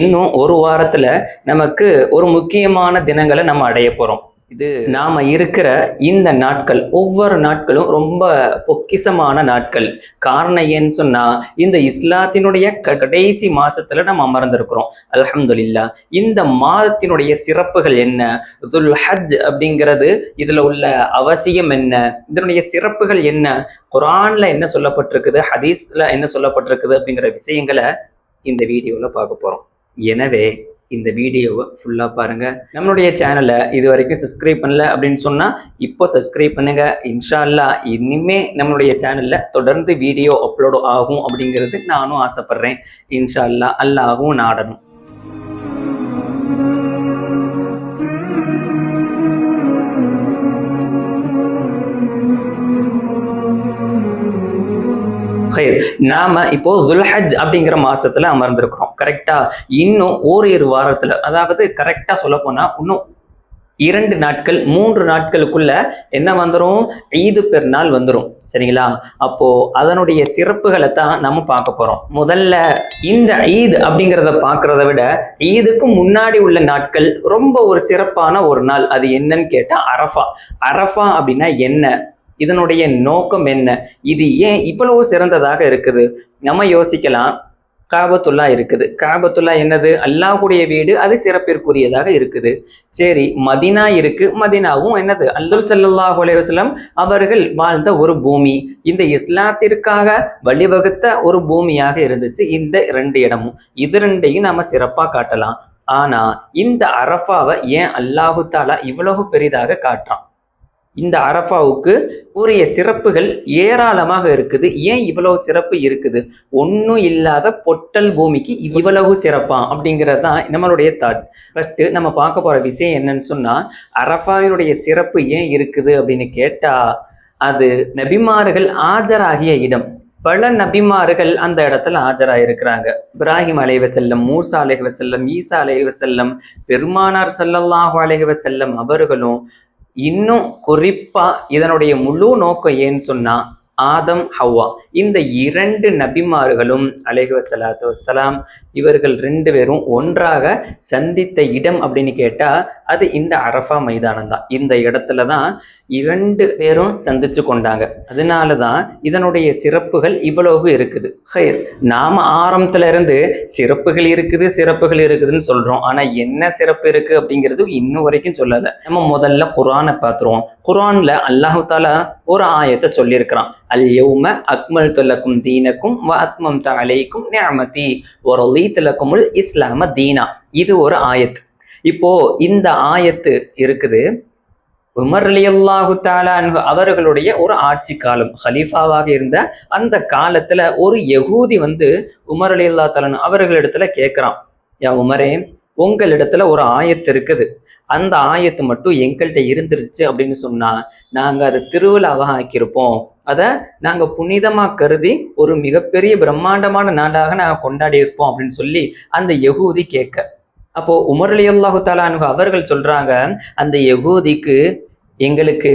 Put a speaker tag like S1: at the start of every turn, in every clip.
S1: இன்னும் ஒரு வாரத்துல நமக்கு ஒரு முக்கியமான தினங்களை நம்ம அடைய போறோம். இது நாம இருக்கிற இந்த நாட்கள் ஒவ்வொரு நாட்களும் ரொம்ப பொக்கிசமான நாட்கள். காரணம் ஏன்னு சொன்னா இந்த இஸ்லாத்தினுடைய கடைசி மாசத்துல நம்ம அமர்ந்திருக்கிறோம். அல்ஹம்துலில்லா. இந்த மாதத்தினுடைய சிறப்புகள் என்ன? துல் ஹஜ் அப்படிங்கிறது இதுல உள்ள அவசியம் என்ன? இதனுடைய சிறப்புகள் என்ன? குரான்ல என்ன சொல்லப்பட்டிருக்குது? ஹதீஸ்ல என்ன சொல்லப்பட்டிருக்குது? அப்படிங்கிற விஷயங்களை இந்த வீடியோல பார்க்க போறோம். எனவே இந்த வீடியோவை ஃபுல்லாக பாருங்கள் நம்மளுடைய சேனலை இது வரைக்கும் சப்ஸ்கிரைப் பண்ணல அப்படின்னு சொன்னால் இப்போ சப்ஸ்கிரைப் பண்ணுங்கள் இன்ஷா அல்லாஹ் இனிமே நம்மளுடைய சேனலில் தொடர்ந்து வீடியோ அப்லோடு ஆகும் அப்படிங்கிறது நானும் ஆசைப்பட்றேன். இன்ஷா அல்லாஹ் நாடணும். நாம இப்போ துல்ஹஜ் அப்படிங்கிற மாசத்துல அமர்ந்திருக்கிறோம். கரெக்டா இன்னும் ஓரிரு வாரத்துல அதாவது கரெக்டா சொல்ல போனா இன்னும் இரண்டு நாட்கள் மூன்று நாட்களுக்குள்ள என்ன வந்துடும் ஈது பெருநாள் வந்துடும் சரிங்களா? அப்போ அதனுடைய சிறப்புகளை தான் நம்ம பார்க்க போறோம். முதல்ல இந்த ஈத் அப்படிங்கிறத பார்க்கறத விட ஈதுக்கு முன்னாடி உள்ள நாட்கள் ரொம்ப ஒரு சிறப்பான ஒரு நாள். அது என்னன்னு கேட்டா அரஃபா. அரஃபா அப்படின்னா என்ன? இதனுடைய நோக்கம் என்ன? இது ஏன் இவ்வளவு சிறந்ததாக இருக்குது? நம்ம யோசிக்கலாம். காபத்துல்லா இருக்குது. காபத்துல்லா என்னது? அல்லாஹ்வுடைய வீடு அது சிறப்பிற்குரியதாக இருக்குது. சரி மதினா இருக்கு. மதினாவும் என்னது? அல்லுல் சல்லாஹ் அலைஹி அவர்கள் வாழ்ந்த ஒரு பூமி. இந்த இஸ்லாத்திற்காக வழிவகுத்த ஒரு பூமியாக இருந்துச்சு இந்த ரெண்டு இடமும். இது ரெண்டையும் நம்ம சிறப்பாக காட்டலாம். ஆனா இந்த அரஃபாவை ஏன் அல்லாஹு தாலா இவ்வளவு பெரிதாக காட்டுறான்? இந்த அரஃபாவுக்கு உரிய சிறப்புகள் ஏராளமாக இருக்குது. ஏன் இவ்வளவு சிறப்பு இருக்குது? ஒன்றும் இல்லாத பொட்டல் பூமிக்கு இவ்வளவு சிறப்பா? அப்படிங்கிறது தான் நம்மளுடைய தாட் ஃபஸ்ட்டு நம்ம பார்க்க போகிற விஷயம் என்னன்னு சொன்னால் அரஃபாவினுடைய சிறப்பு ஏன் இருக்குது அப்படின்னு கேட்டால் அது நபிமார்கள் ஆஜராகிய இடம். பல நபிமார்கள் அந்த இடத்துல ஆஜராயிருக்கிறாங்க. இப்ராஹிம் அலைவ செல்லம் மூசா அலைஹி செல்லம் ஈசா அலைஹி செல்லம் பெருமானார் ஸல்லல்லாஹு அலைஹி செல்லம் அவர்களும் இன்னும் குறிப்பா இதனுடைய முழு நோக்கம் ஏன்னு சொன்னா ஆதம் ஹவ்வா. இந்த இரண்டு நபிமார்களும் அலைஹி வஸலாத்து வசலாம் இவர்கள் ரெண்டு பேரும் ஒன்றாக சந்தித்த இடம் அப்படின்னு கேட்டால் அது இந்த அரஃபா மைதானம் தான். இந்த இடத்துல தான் இரண்டு பேரும் சந்திச்சு கொண்டாங்க. அதனால தான் இதனுடைய சிறப்புகள் இவ்வளவு இருக்குது. ஹயர் நாம ஆரம்பத்துல இருந்து சிறப்புகள் இருக்குது சிறப்புகள் இருக்குதுன்னு சொல்றோம். ஆனா என்ன சிறப்பு இருக்கு அப்படிங்கிறது இன்னும் வரைக்கும் சொல்லலை. நம்ம முதல்ல குரானை பார்த்துருவோம். குரானில் அல்லாஹு தாலா ஒரு ஆயத்தை சொல்லியிருக்கிறான். அல் யௌம அக்மல் துலக்கும் தீனக்கும் வ அத்மம் நியமதி ஒரு வரலீத் லக்குமுல் இஸ்லாம தீனா இது ஒரு ஆயத் இப்போ இந்த ஆயத்து இருக்குது. உமர் அலி அல்லாஹு அன்ஹு அவர்களுடைய ஒரு ஆட்சி காலம். ஹலீஃபாவாக இருந்த அந்த காலத்துல ஒரு யகூதி வந்து உமர் அலி அல்லா தலன் அவர்களிடத்துல கேட்கிறான். யா உமரே உங்களிடத்துல ஒரு ஆயத்து இருக்குது. அந்த ஆயத்து மட்டும் எங்கள்கிட்ட இருந்துருச்சு அப்படின்னு சொன்னா நாங்க அதை திருவிழாவாக ஆக்கியிருப்போம். அதை நாங்கள் புனிதமாக கருதி ஒரு மிகப்பெரிய பிரம்மாண்டமான நாடாக நாங்கள் கொண்டாடி இருப்போம் அப்படின்னு சொல்லி அந்த யகூதி கேட்க. அப்போ உமர் அலி அல்லாஹு தாலானு அவர்கள் சொல்றாங்க அந்த யகூதிக்கு எங்களுக்கு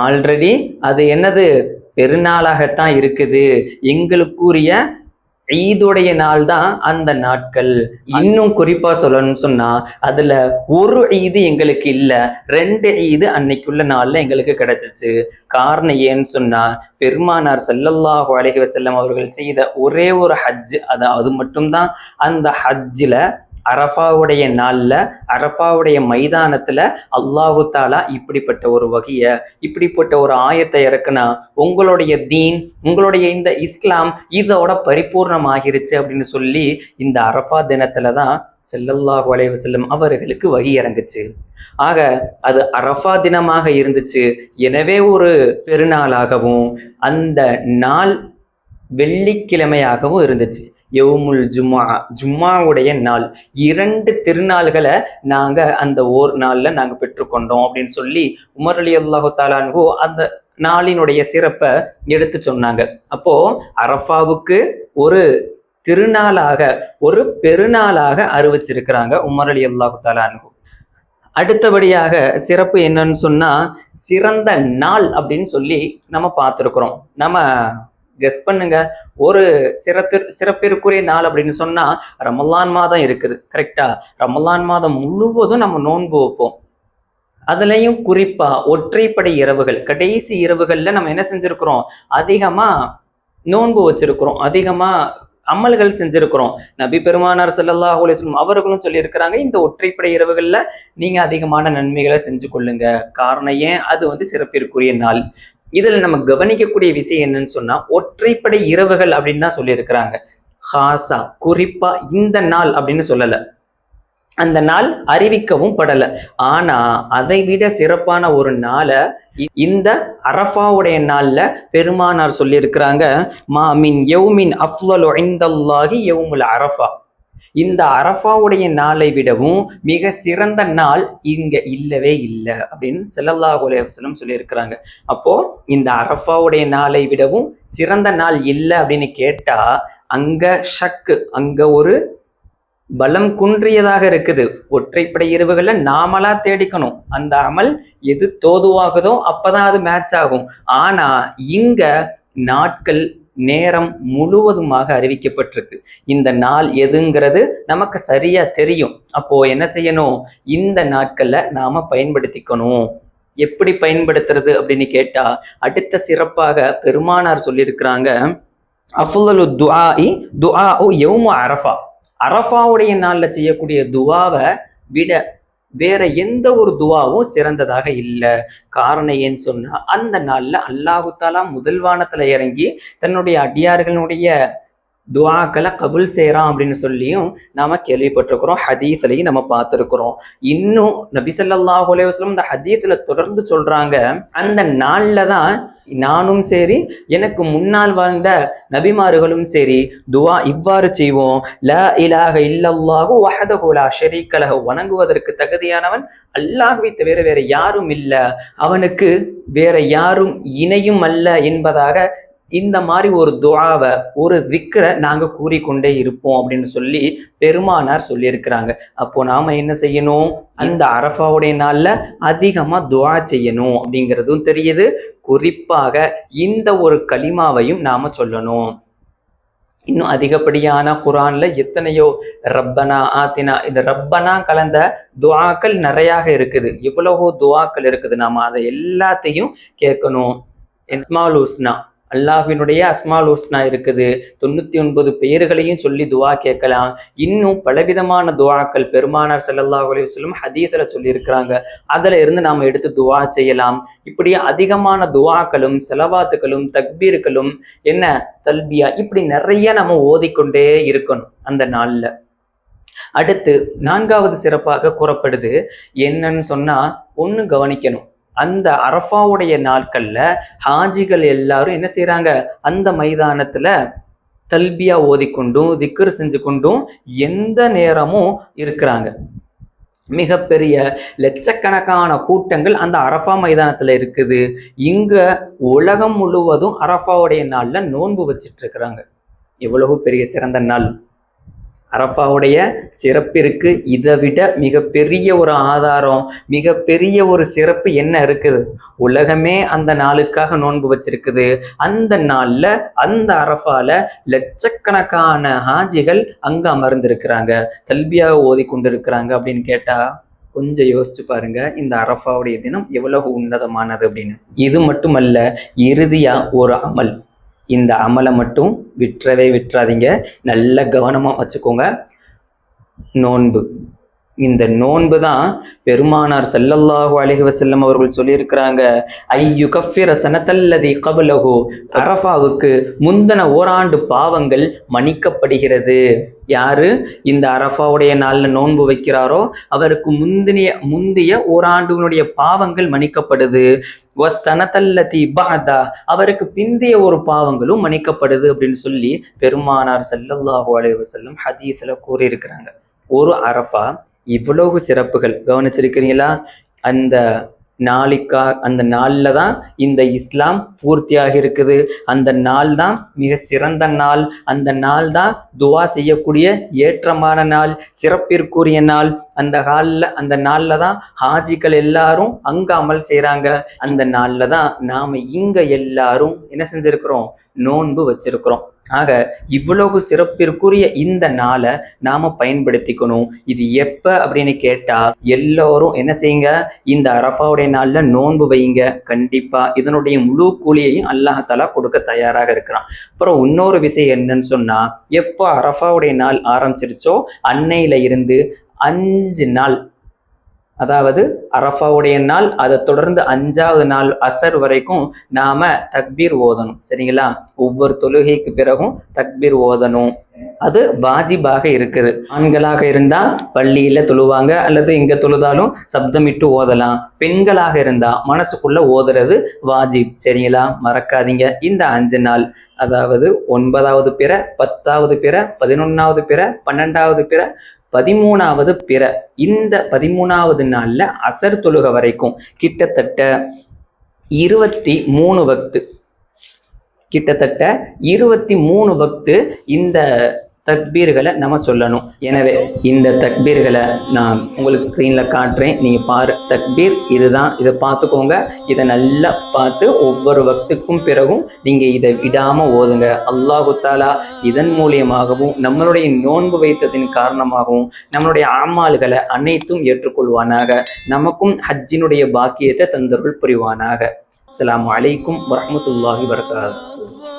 S1: ஆல்ரெடி அது என்னது? பெருநாளாகத்தான் இருக்குது. எங்களுக்குரிய ஈதுடைய நாள் தான் அந்த நாட்கள். இன்னும் குறிப்பா சொல்லணும்னு சொன்னா அதுல ஒரு ஈது எங்களுக்கு இல்ல. ரெண்டு ஈது அன்னைக்குள்ள நாள்ல எங்களுக்கு கிடைச்சிச்சு. காரணம் ஏன்னு சொன்னா பெருமானார் செல்லல்லாஹு அலைஹி வசல்லம் அவர்கள் செய்த ஒரே ஒரு ஹஜ் அது அது மட்டும்தான் அந்த ஹஜ்ஜில் அரஃபாவுடைய நாளில் அரஃபாவுடைய மைதானத்தில் அல்லாஹு தாலா இப்படிப்பட்ட ஒரு வகையை இப்படிப்பட்ட ஒரு ஆயத்தை இறக்குனா உங்களுடைய தீன் உங்களுடைய இந்த இஸ்லாம் இதோட பரிபூர்ணமாகிருச்சு அப்படின்னு சொல்லி இந்த அரஃபா தினத்துல தான் செல்லல்லாஹு அலைஹி செல்லும் அவர்களுக்கு வகி இறங்குச்சு. ஆக அது அரஃபா தினமாக இருந்துச்சு. எனவே ஒரு பெருநாளாகவும் அந்த நாள் வெள்ளிக்கிழமையாகவும் இருந்துச்சு. யவுமுல் ஜும்மா ஜும்மாவுடைய நாள். இரண்டு திருநாள்களை நாங்கள் அந்த ஓர் நாளில் நாங்கள் பெற்றுக்கொண்டோம் அப்படின்னு சொல்லி உமர் அலி அல்லாஹு தாலான்கோ அந்த நாளினுடைய சிறப்பை எடுத்து சொன்னாங்க. அப்போ அரஃபாவுக்கு ஒரு திருநாளாக ஒரு பெருநாளாக அறிவிச்சிருக்கிறாங்க உமர் அலி அல்லாஹு தாலான்கோ அடுத்தபடியாக சிறப்பு என்னன்னு சொன்னா சிறந்த நாள் அப்படின்னு சொல்லி நம்ம பார்த்துருக்குறோம். நம்ம கெஸ் பண்ணுங்க. ஒரு சிறப்பு சிறப்பிற்குரிய நாள் அப்படின்னு சொன்னா ரமலான் மாதம் இருக்குது. கரெக்டா ரமலான் மாதம் முழுவதும் நம்ம நோன்பு வைப்போம். அதுலயும் குறிப்பா ஒற்றைப்படை இரவுகள். கடைசி இரவுகள்ல நம்ம என்ன செஞ்சிருக்கிறோம்? அதிகமா நோன்பு வச்சிருக்கிறோம். அதிகமா அமல்கள் செஞ்சிருக்கிறோம். நபி பெருமானார் ஸல்லல்லாஹு அலைஹி அவர்களும் சொல்லியிருக்கிறாங்க இந்த ஒற்றைப்படை இரவுகளில் நீங்கள் அதிகமான நன்மைகளை செஞ்சு கொள்ளுங்க காரணம் ஏன்? அது வந்து சிறப்பிற்குரிய நாள். இதில் நம்ம கவனிக்கக்கூடிய விஷயம் என்னன்னு சொன்னா ஒற்றைப்படை இரவுகள் அப்படின்னு தான் சொல்லியிருக்கிறாங்க. ஹாசா குறிப்பா இந்த நாள் அப்படின்னு சொல்லலை. அந்த நாள் அறிவிக்கவும் படலை. ஆனா அதை விட சிறப்பான ஒரு நாளை இ- இந்த அரஃபாவுடைய நாள்ல பெருமானார் சொல்லியிருக்கிறாங்க மாமின் யௌமின் அஃலலு இந்தல்லாஹி யௌமுல் அரஃபா. இந்த அரஃபாவுடைய நாளை விடவும் மிக சிறந்த நாள் இங்க இல்லவே இல்லை அப்படின்னு ஸல்லல்லாஹு அலைஹி சொல்லியிருக்கிறாங்க. அப்போ இந்த அரஃபாவுடைய நாளை விடவும் சிறந்த நாள் இல்லை அப்படின்னு கேட்டா அங்க ஷக்கு அங்க ஒரு பலம் குன்றியதாக இருக்குது. ஒற்றைப்படை இரவுகளை நாமளா தேடிக்கணும். அந்த அமல் எது தோதுவாகுதோ அப்பதான் அது மேட்ச் ஆகும். ஆனா இங்க நாட்கள் நேரம் முழுவதுமாக அறிவிக்கப்பட்டிருக்கு. இந்த நாள் எதுங்கிறது நமக்கு சரியா தெரியும். அப்போ என்ன செய்யணும்? இந்த நாட்கள்ல நாம பயன்படுத்திக்கணும். எப்படி பயன்படுத்துறது அப்படின்னு கேட்டா அடுத்த சிறப்பாக பெருமானார் சொல்லியிருக்கிறாங்க அஃபுல்லு துஆ துஆ ஓ எவ்மு அரஃபா. அரஃபாவுடைய நாளில் செய்யக்கூடிய துவாவை விட வேற எந்த ஒரு துவாவும் சிறந்ததாக இல்லை. காரணம் ஏன்னு சொன்னா அந்த நாள்ல அல்லாஹு தாலா முதல் வானத்துல இறங்கி தன்னுடைய அடியார்களுடைய துவாக்களை கபுல் செய்கிறான் அப்படின்னு சொல்லியும் நாம் கேள்விப்பட்டிருக்கிறோம் ஹதீஸ்லையும் நம்ம பார்த்துருக்குறோம். இன்னும் நபி அலைய வஸ்லம் இந்த ஹதீஸில் தொடர்ந்து சொல்கிறாங்க அந்த நாளில் தான் நானும் சரி எனக்கு முன்னால் வாழ்ந்த நபிமார்களும் சரி துவா இவ்வாறு செய்வோம். ல இலாக இல்லல்லாஹு வஹதஹு ஷெரீக்கலக வணங்குவதற்கு தகுதியானவன் அல்லாஹ்வை தவிர வேற யாரும் இல்ல. அவனுக்கு வேற யாரும் இணையும் அல்ல என்பதாக இந்த மாதிரி ஒரு துவாவை ஒரு திக்கரை நாங்கள் கூறிக்கொண்டே இருப்போம் அப்படின்னு சொல்லி பெருமானார் சொல்லியிருக்கிறாங்க. அப்போ நாம என்ன செய்யணும்? அந்த அரஃபாவுடைய நாளில் அதிகமாக துவா செய்யணும் அப்படிங்கிறதும் தெரியுது. குறிப்பாக இந்த ஒரு களிமாவையும் நாம சொல்லணும். இன்னும் அதிகப்படியான குரான்ல எத்தனையோ ரப்பனா ஆத்தினா இந்த ரப்பனா கலந்த துவாக்கள் நிறையாக இருக்குது. எவ்வளவோ துவாக்கள் இருக்குது. நாம அதை எல்லாத்தையும் கேட்கணும். இஸ்மால் ஹுஸ்னா அல்லாஹினுடைய அஸ்மால் ஹூஸ்னா இருக்குது. தொண்ணூத்தி ஒன்பது பெயர்களையும் சொல்லி துவா கேட்கலாம். இன்னும் பலவிதமான துவாக்கள் பெருமானார் ஸல்லல்லாஹு அலைஹி வஸல்லம் ஹதீஸ்ல சொல்லியிருக்கிறாங்க. அதுல இருந்து நாம எடுத்து துவா செய்யலாம். இப்படி அதிகமான துவாக்களும் செலவாத்துக்களும் தக்பீர்களும் என்ன? தல்பியா? இப்படி நிறைய நம்ம ஓதிக்கொண்டே இருக்கணும் அந்த நாள்ல. அடுத்து நான்காவது சிறப்பாக கூறப்படுது. என்னன்னு சொன்னா ஒன்று கவனிக்கணும். அந்த அரஃபாவுடைய நாட்கள்ல ஹாஜிகள் எல்லாரும் என்ன செய்யறாங்க அந்த மைதானத்துல தல்பியா ஓதிக்கொண்டும் திக்கர் செஞ்சு கொண்டும் எந்த நேரமும் இருக்கிறாங்க. மிகப்பெரிய லட்சக்கணக்கான கூட்டங்கள் அந்த அரஃபா மைதானத்துல இருக்குது. இங்க உலகம் முழுவதும் அரஃபாவுடைய நாள்ல நோன்பு வச்சிட்டு இருக்கிறாங்க எவ்வளவு பெரிய சிறந்த நாள். அரஃபாவுடைய சிறப்பிற்கு இதை விட மிகப்பெரிய ஒரு ஆதாரம் மிகப்பெரிய ஒரு சிறப்பு என்ன இருக்குது? உலகமே அந்த நாளுக்காக நோன்பு வச்சிருக்குது. அந்த நாளில் அந்த அரஃபால லட்சக்கணக்கான ஹாஜிகள் அங்க அமர்ந்திருக்கிறாங்க. தல்பியாக ஓதி கொண்டிருக்கிறாங்க அப்படின்னு கேட்டா கொஞ்சம் யோசிச்சு பாருங்க இந்த அரஃபாவுடைய தினம் எவ்வளவு உன்னதமானது அப்படின்னு. இது மட்டுமல்ல இறுதியா ஒரு அமல். இந்த அமலை மட்டும் விட்டுறவே விட்டுறாதீங்க நல்ல கவனமாக வச்சுக்கோங்க. நோன்பு. இந்த நோன்பு தான் பெருமானார் செல்லல்லாஹு அலைஹி வசல்லம் அவர்கள் சொல்லியிருக்கிறாங்க. ஐயு கஃபிர சனத்தல்லதி கபலகு அரஃபாவுக்கு முந்தன ஓராண்டு பாவங்கள் மன்னிக்கப்படுகிறது. யாரு? இந்த அரஃபாவுடைய நாள்ல நோன்பு வைக்கிறாரோ அவருக்கு முந்தினிய முந்தைய ஓராண்டுகளுடைய பாவங்கள் மன்னிக்கப்படுது. வசனத்தல்லதி பாதா அவருக்கு பிந்தைய ஒரு பாவங்களும் மன்னிக்கப்படுது அப்படின்னு சொல்லி பெருமானார் செல்லல்லாஹு அலைஹி வசல்லம் ஹதீஸில் கூறியிருக்கிறாங்க. ஒரு அரஃபா இவ்வளவு சிறப்புகள். கவனிச்சிருக்கிறீங்களா? அந்த நாளைக்கா அந்த நாளில் தான் இந்த இஸ்லாம் பூர்த்தியாக இருக்குது. அந்த நாள் தான் மிக சிறந்த நாள். அந்த நாள் தான் துவா செய்யக்கூடிய ஏற்றமான நாள் சிறப்பிற்குரிய நாள். அந்த காலில் அந்த நாளில் தான் ஹாஜிகள் எல்லாரும் அங்கே அமல் செய்கிறாங்க அந்த நாளில் தான் நாம் இங்கே எல்லாரும் என்ன செஞ்சிருக்கிறோம்? நோன்பு வச்சிருக்கிறோம். ஆக இவ்வளவு சிறப்பிற்குரிய இந்த நாளை நாம பயன்படுத்திக்கணும். இது எப்ப அப்படின்னு கேட்டா எல்லோரும் என்ன செய்யுங்க? இந்த அரஃபாவுடைய நாள்ல நோன்பு வைங்க. கண்டிப்பா இதனுடைய முழு கூலியையும் அல்லாஹாலா கொடுக்க தயாராக இருக்கிறான். அப்புறம் இன்னொரு விஷயம் என்னன்னு சொன்னா எப்போ அரஃபாவுடைய நாள் ஆரம்பிச்சிருச்சோ அன்னையில இருந்து அஞ்சு நாள் அதாவது அரஃபாவுடைய நாள் அதை தொடர்ந்து அஞ்சாவது நாள் அசர் வரைக்கும் நாம தக்பீர் ஓதணும். சரிங்களா? ஒவ்வொரு தொழுகைக்கு பிறகும் தக்பீர் ஓதணும். அது வாஜிபாக இருக்குது. ஆண்களாக இருந்தா பள்ளியில தொழுவாங்க அல்லது இங்க தொழுதாலும் சப்தமிட்டு ஓதலாம். பெண்களாக இருந்தா மனசுக்குள்ள ஓதுறது வாஜிப். சரிங்களா? மறக்காதீங்க. இந்த அஞ்சு நாள் அதாவது ஒன்பதாவது பிற பத்தாவது பிற பதினொன்னாவது பிற பன்னெண்டாவது பிற பதிமூணாவது பிற இந்த பதிமூணாவது நாளில் அசர் தொழுக வரைக்கும் கிட்டத்தட்ட இருபத்தி மூணு வக்து. கிட்டத்தட்ட இருபத்தி மூணு வக்து இந்த தக்பீர்களை நம்ம சொல்லணும். எனவே இந்த தக்பீர்களை நான் உங்களுக்கு ஸ்க்ரீனில் காட்டுறேன். நீங்கள் பாரு தக்பீர் இதுதான். இதை பார்த்துக்கோங்க. இதை நல்லா பார்த்து ஒவ்வொரு வக்துக்கும் பிறகும் நீங்கள் இதை விடாமல் ஓதுங்க. அல்லாஹு தாலா இதன் மூலியமாகவும் நம்மளுடைய நோன்பு வைத்ததின் காரணமாகவும் நம்மளுடைய ஆமால்களை அனைத்தும் ஏற்றுக்கொள்வானாக. நமக்கும் ஹஜ்ஜினுடைய பாக்கியத்தை தந்தருள் புரிவானாக. அஸ்ஸலாமு அலைக்கும் வரஹ்மத்துல்லாஹி வரகாத்து